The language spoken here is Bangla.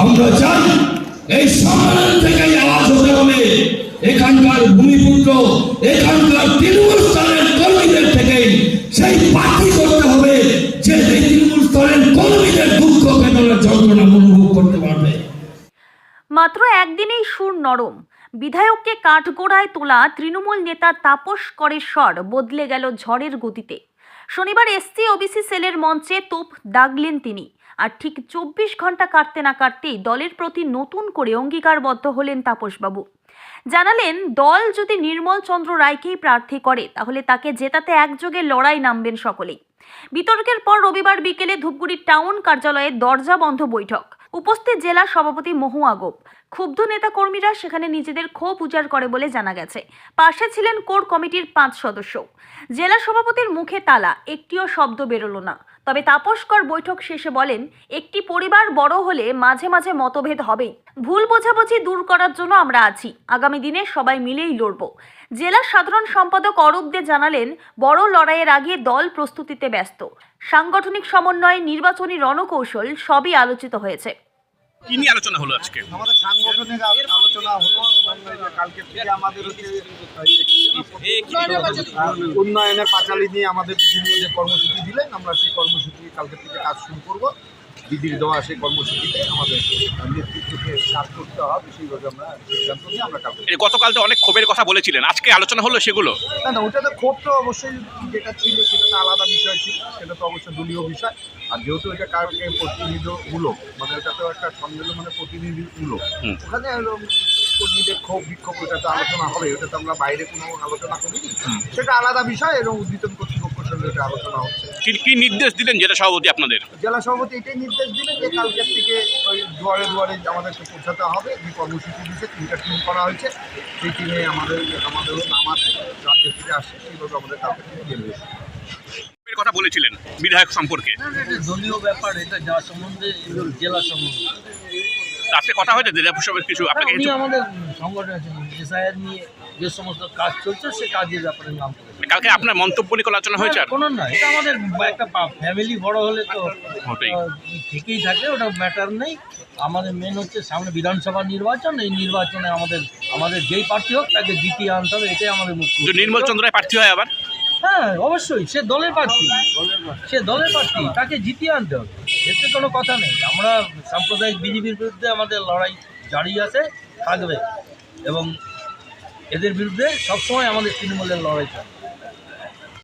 আমরা চাই এই সম্মেলন থেকে আওয়াজ হতে হবে। এখানকার ভূমিপুত্র, এখানকার তৃণমূল স্তরের কর্মীদের থেকে সেই পার্টি করতে হবে যে তৃণমূল স্তরের কর্মীদের দুঃখ বেদনা যন্ত্রণা অনুভব করতে পারবে। মাত্র একদিনেই সুর নরম। বিধায়ককে কাঠগোড়ায় তোলা তৃণমূল নেতা তাপস করের স্বর বদলে গেল ঝড়ের গতিতে। শনিবার এসসি, ওবিসি সেলের মঞ্চে তোপ দাগলেন তিনি। আর ঠিক চব্বিশ ঘণ্টা কাটতে না কাটতেই দলের প্রতি নতুন করে অঙ্গীকারবদ্ধ হলেন তাপসবাবু। জানালেন, দল যদি নির্মল চন্দ্র রায়কেই প্রার্থী করে, তাহলে তাকে জেতাতে একযোগে লড়াই নামবেন সকলেই। বিতর্কের পর রবিবার বিকেলে ধূপগুড়ি টাউন কার্যালয়ে দরজা বন্ধ বৈঠক। উপস্থিত জেলা সভাপতি মহুয়া গোপ। ক্ষুব্ধ নেতাকর্মীরা সেখানে নিজেদের ক্ষোভ উজাড় করে বলে জানা গেছে। পাশে ছিলেন কোর কমিটির পাঁচ সদস্য। জেলা সভাপতির মুখে তালা, একটিও শব্দ বেরোলো না। তবে তাপস্কর বৈঠক শেষে বলেন, একটি পরিবার বড় হলে মাঝে মাঝে মতভেদ হবেই। ভুল বোঝাবুঝি দূর করার জন্য আমরা আছি। আগামী দিনে সবাই মিলেই লড়ব। জেলা সাধারণ সম্পাদক অরূপ দে জানালেন, বড় লড়াইয়ের আগে দল প্রস্তুতিতে ব্যস্ত। সাংগঠনিক সমন্বয় নির্বাচনী রণকৌশল সবই আলোচিত হয়েছে। কি নিয়ে আলোচনা হলো আজকে? আমাদের সাংগঠনিক আলোচনা হলো কালকে থেকে আমাদের উন্নয়নের পাঁচালি নিয়ে আমাদের বিভিন্ন যে কর্মসূচি দিলেন আমরা সেই কর্মসূচি কালকে থেকে কাজ শুরু করব। দিদির দেওয়া সেই কর্মসূচিতে আমাদের নেতৃত্বকে কাজ করতে হবে সেইভাবে আমরা সিদ্ধান্ত নিয়ে আমরা গতকাল তো অনেক ক্ষোভের কথা বলেছিলেন আজকে আলোচনা হলো সেগুলো? না না ওটাতে ক্ষোভ তো অবশ্যই যেটা ছিল সেটা তো আলাদা বিষয় ছিল সেটা তো অবশ্যই দলীয় বিষয়। আর যেহেতু এটা কালকে প্রতিনিধিমূলক মানে এটা তো একটা সম্মেলন মানে প্রতিনিধিমূলক। ওখানে কর্মীদের ক্ষোভ বিক্ষোভ ওটা তো আলোচনা হবে ওটা তো আমরা বাইরে কোনো আলোচনা করিনি। সেটা আলাদা বিষয় এবং সঙ্গে এটা আলোচনা হচ্ছে। কি কি নির্দেশ দিলেন যেটা সভাপতি আপনাদের? জেলা সভাপতি এটাই নির্দেশ দিলেন যে কালকের থেকে ওই দুয়ারে দুয়ারে আমাদেরকে পৌঁছাতে হবে। যে কর্মসূচি দিচ্ছে তিনটা টিম করা হয়েছে। সেই টিমে আমাদের আমাদেরও নাম আছে রাজ্য থেকে আসছে সেইভাবে আমাদের কালকে থেকে কথা বলেছিলেন বিধায়ক সম্পর্কে? দলীয় ব্যাপার এটা যা সম্বন্ধে জেলা সম্বন্ধে। আজকে কথা হয়েছে জেলা পরিষদের কিছু আপনাকে আমাদের সংগঠন এসআইআর নিয়ে যে সমস্ত কাজ চলছে সে কাজের ব্যাপারে নাম করেছে কালকে আপনার মন্তব্য নিয়ে কোনো আলোচনা হয়েছে আর? কোনো না এটা আমাদের একটা ফ্যামিলি বড় হলে তো থেকেই থাকে ওটা ম্যাটার নেই। আমাদের মেন হচ্ছে সামনে বিধানসভা নির্বাচন এই নির্বাচনে আমাদের আমাদের যেই প্রার্থী হোক তাকে জিতিয়ে আনতে হবে এটাই আমাদের মুখ্য নির্মল চন্দ্রায় প্রার্থী হয় আবার? হ্যাঁ অবশ্যই সে দলের প্রার্থী সে দলের প্রার্থী তাকে জিতিয়ে আনতে হবে। এতে কোনো কথা নেই। আমরা সাম্প্রদায়িক বিজেপির বিরুদ্ধে আমাদের লড়াই জারি আছে থাকবে। এবং এদের বিরুদ্ধে সবসময় আমাদের তৃণমূলের লড়াই থাকবে।